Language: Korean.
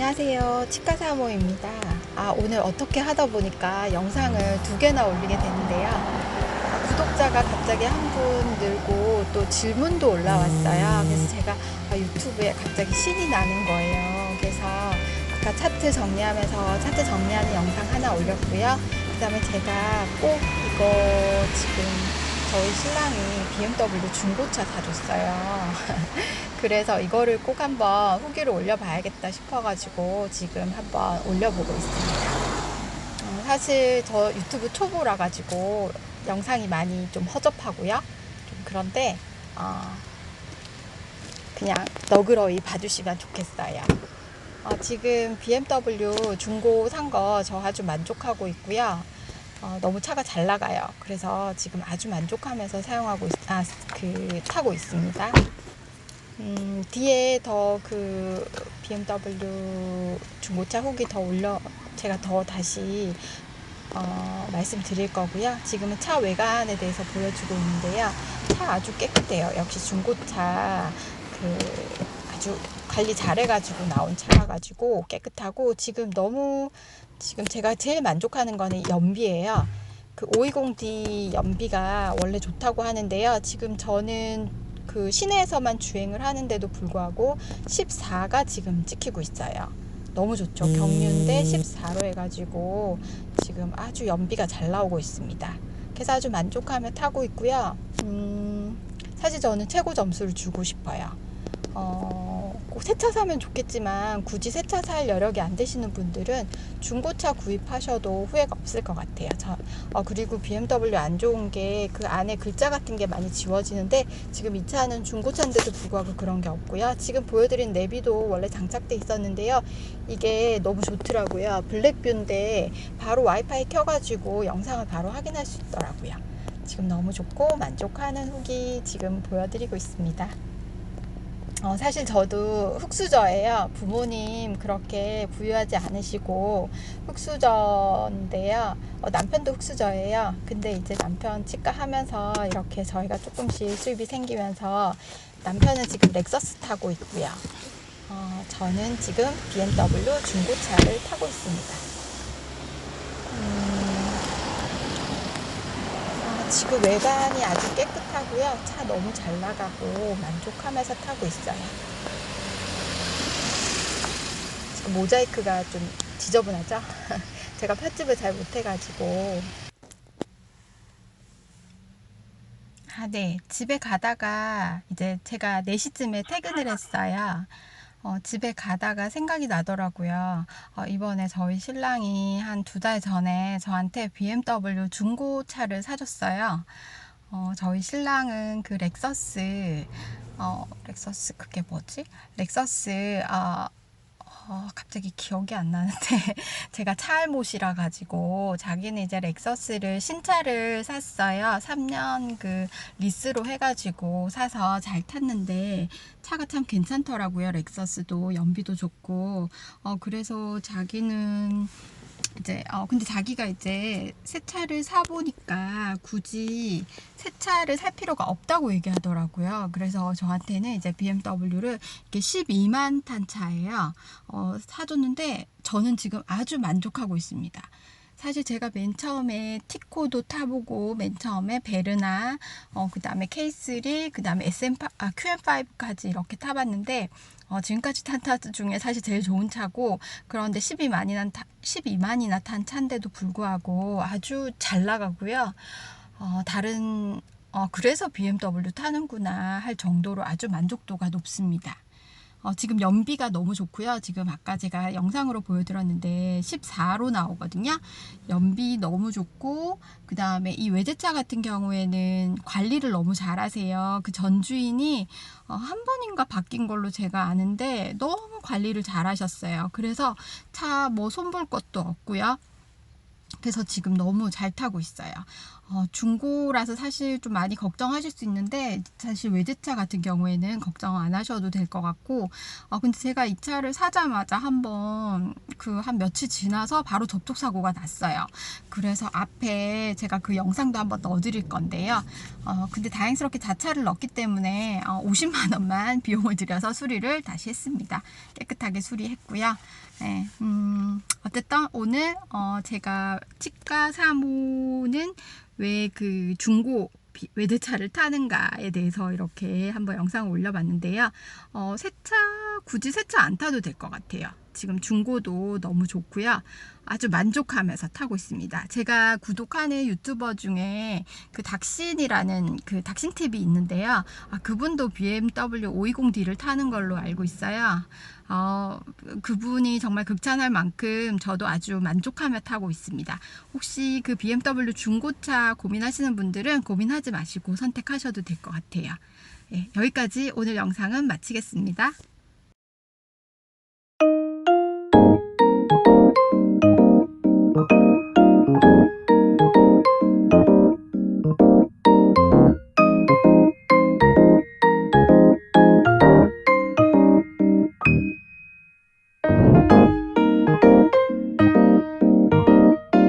안녕하세요. 치과사모입니다. 아, 오늘 어떻게 하다 보니까 영상을 두 개나 올리게 되는데요. 아, 구독자가 갑자기 한 분 늘고 또 질문도 올라왔어요. 그래서 제가 아, 유튜브에 갑자기 신이 나는 거예요. 그래서 아까 차트 정리하면서 차트 정리하는 영상 하나 올렸고요. 그 다음에 제가 꼭 이거 지금 저희 신랑이 BMW 중고차 사줬어요. 그래서 이거를 꼭 한번 후기를 올려봐야겠다 싶어가지고 지금 한번 올려보고 있습니다. 음, 사실 저 유튜브 초보라 가지고 영상이 많이 좀 허접하고요. 좀 그런데 어, 그냥 너그러이 봐주시면 좋겠어요. 어, 지금 BMW 중고 산 거 저 아주 만족하고 있고요. 어, 너무 차가 잘 나가요. 그래서 지금 아주 만족하면서 사용하고 있, 아, 그 타고 있습니다. 음, 뒤에 더 그 BMW 중고차 후기 더 올려 제가 더 다시 어, 말씀드릴 거고요. 지금은 차 외관에 대해서 보여주고 있는데요. 차 아주 깨끗해요. 역시 중고차 그 아주 관리 잘해가지고 나온 차라 가지고 깨끗하고 지금 너무 지금 제가 제일 만족하는 거는 연비예요. 그 520D 연비가 원래 좋다고 하는데요. 지금 저는 그 시내에서만 주행을 하는데도 불구하고 14가 지금 찍히고 있어요. 너무 좋죠. 경륜대 14로 해가지고 지금 아주 연비가 잘 나오고 있습니다. 그래서 아주 만족하며 타고 있고요. 음, 사실 저는 최고 점수를 주고 싶어요. 어, 꼭 새 차 사면 좋겠지만 굳이 새 차 살 여력이 안 되시는 분들은 중고차 구입하셔도 후회가 없을 것 같아요. 저, 어, 그리고 BMW 안 좋은 게 그 안에 글자 같은 게 많이 지워지는데 지금 이 차는 중고차인데도 불구하고 그런 게 없고요. 지금 보여드린 내비도 원래 장착돼 있었는데요. 이게 너무 좋더라고요. 블랙뷰인데 바로 와이파이 켜가지고 영상을 바로 확인할 수 있더라고요. 지금 너무 좋고 만족하는 후기 지금 보여드리고 있습니다. 어, 사실 저도 흙수저예요. 부모님 그렇게 부유하지 않으시고 흙수저인데요. 어, 남편도 흙수저예요. 근데 이제 남편 치과 하면서 이렇게 저희가 조금씩 수입이 생기면서 남편은 지금 렉서스 타고 있고요. 어, 저는 지금 BMW 중고차를 타고 있습니다. 음, 아, 지금 외관이 아주 깨끗하고요. 차 너무 잘 나가고 만족하면서 타고 있어요. 지금 모자이크가 좀 지저분하죠? 제가 편집을 잘 못해가지고. 아, 네. 집에 가다가 이제 제가 4시쯤에 퇴근을 했어요. 어, 집에 가다가 생각이 나더라고요. 어, 이번에 저희 신랑이 한 두 달 전에 저한테 BMW 중고차를 사줬어요. 어, 저희 신랑은 그 렉서스, 어, 렉서스, 그게 뭐지? 렉서스, 아, 어, 갑자기 기억이 안 나는데 제가 차알못이라 가지고 자기는 이제 렉서스를 신차를 샀어요. 3년 그 리스로 해가지고 사서 잘 탔는데 차가 참 괜찮더라고요. 렉서스도 연비도 좋고 어 그래서 자기는 이제 어 근데 자기가 이제 새 차를 사 보니까 굳이 새 차를 살 필요가 없다고 얘기하더라고요. 그래서 저한테는 이제 BMW를 이렇게 12만 탄 차예요. 어 사줬는데 저는 지금 아주 만족하고 있습니다. 사실 제가 맨 처음에 티코도 타보고 맨 처음에 베르나 어 그 다음에 K3 그 다음에 SM5 아 QM5까지 이렇게 타봤는데 어, 지금까지 탄 차 중에 사실 제일 좋은 차고 그런데 12만이나 12만이나 탄 차인데도 불구하고 아주 잘 나가고요. 어, 다른 어, 그래서 BMW 타는구나 할 정도로 아주 만족도가 높습니다. 어, 지금 연비가 너무 좋고요. 지금 아까 제가 영상으로 보여드렸는데 14로 나오거든요. 연비 너무 좋고 그 다음에 이 외제차 같은 경우에는 관리를 너무 잘하세요. 그 전주인이 어, 한 번인가 바뀐 걸로 제가 아는데 너무 관리를 잘하셨어요. 그래서 차 뭐 손볼 것도 없고요. 그래서 지금 너무 잘 타고 있어요. 어, 중고라서 사실 좀 많이 걱정하실 수 있는데 사실 외제차 같은 경우에는 걱정 안 하셔도 될 것 같고 어, 근데 제가 이 차를 사자마자 한번 그 한 며칠 지나서 바로 접촉 사고가 났어요. 그래서 앞에 제가 그 영상도 한번 넣어드릴 건데요. 어, 근데 다행스럽게 자차를 넣었기 때문에 어, 50만 원만 비용을 들여서 수리를 다시 했습니다. 깨끗하게 수리했고요. 네, 음, 어쨌든 오늘 어, 제가 치과 사모는 왜 그 중고 비- 외제차를 타는가에 대해서 이렇게 한번 영상을 올려봤는데요. 어, 새 차 굳이 새차안 타도 될 것 같아요. 지금 중고도 너무 좋고요. 아주 만족하면서 타고 있습니다. 제가 구독하는 유튜버 중에 그 닥신이라는 그 닥신 TV 있는데요. 아, 그분도 BMW 520D를 타는 걸로 알고 있어요. 어, 그분이 정말 극찬할 만큼 저도 아주 만족하며 타고 있습니다. 혹시 그 BMW 중고차 고민하시는 분들은 고민하지 마시고 선택하셔도 될 것 같아요. 예, 여기까지 오늘 영상은 마치겠습니다.